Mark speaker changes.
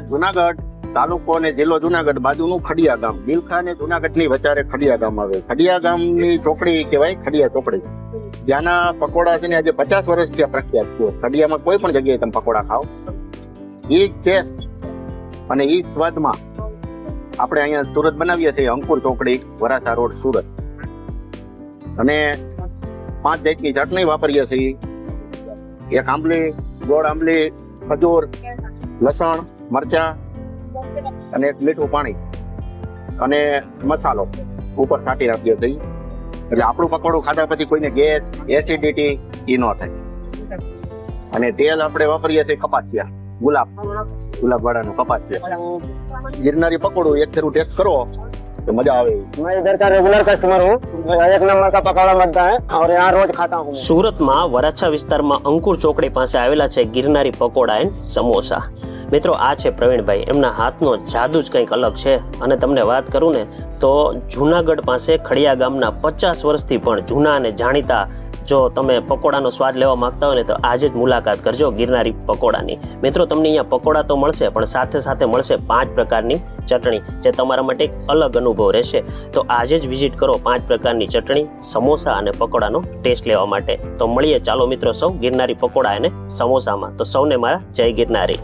Speaker 1: જુનાગઢ તાલુકો અને જિલ્લો જુનાગઢ બાજુનું ખડિયા ગામ. બિલખા અને જુનાગઢની વચારે ખડિયા ગામ આવે. ખડિયા ગામની ચોકડી કહેવાય ખડિયા ચોકડી. ત્યાંના પકોડા છે ને આજે પચાસ વર્ષ ત્યાં પ્રખ્યાત છે. ખડિયામાં કોઈ પણ જગ્યાએ તમે પકોડા ખાઓ. એ ટેસ્ટ અને એ સ્વાદમાં આપણે અહીંયા સુરત બનાવીએ છીએ, અંકુર ચોકડી વરાસા રોડ, સુરત. અને પાંચ જાતની ચટણી વાપરીએ છીએ. એક આંબલી ગોળ આંબલી, ખજૂર, લસણ મરચા અને એક મીઠું પાણી અને મસાલો ઉપર છાંટી રાખજો થઈ એટલે આપણું પકોડું ખાધા પછી કોઈને ગેસ એસિડિટી એ ન થાય. અને તેલ આપણે વાપરીએ છીએ કપાસિયા, ગુલાબ. ગુલાબ વાળાનું કપાસિયા. ગિરનારી પકોડું એક ફેરું ટેસ્ટ કરો. તો મજા આવે
Speaker 2: मैं इधर का रेगुलर कस्टमर हूँ एक नंबर का पकौड़ा बनता है और यहाँ रोज खाता हूँ
Speaker 3: સુરતમાં વરાછા વિસ્તારમાં અંકુર ચોકડી પાસે આવેલા છે ગિરનારી પકોડા એન્ડ સમોસા મિત્રો આ છે પ્રવીણભાઈ એમના હાથનો જાદુ જ કંઈક અલગ છે અને તમને વાત કરું ને તો જુનાગઢ પાસે ખડિયા ગામના પચાસ વર્ષથી પણ જૂના અને જાણીતા જો તમે પકોડાનો સ્વાદ લેવા માંગતા હોય ને તો આજે જ મુલાકાત કરજો ગિરનારી પકોડાની. મિત્રો, તમને અહીંયા પકોડા તો મળશે, પણ સાથે સાથે મળશે પાંચ પ્રકારની ચટણી, જે તમારા માટે એક અલગ અનુભવ રહેશે. તો આજે જ વિઝિટ કરો પાંચ પ્રકારની ચટણી, સમોસા અને પકોડાનો ટેસ્ટ લેવા માટે. તો મળીએ. ચાલો મિત્રો, સૌ ગિરનારી પકોડા અને સમોસામાં. તો સૌને મારા જય ગિરનારી.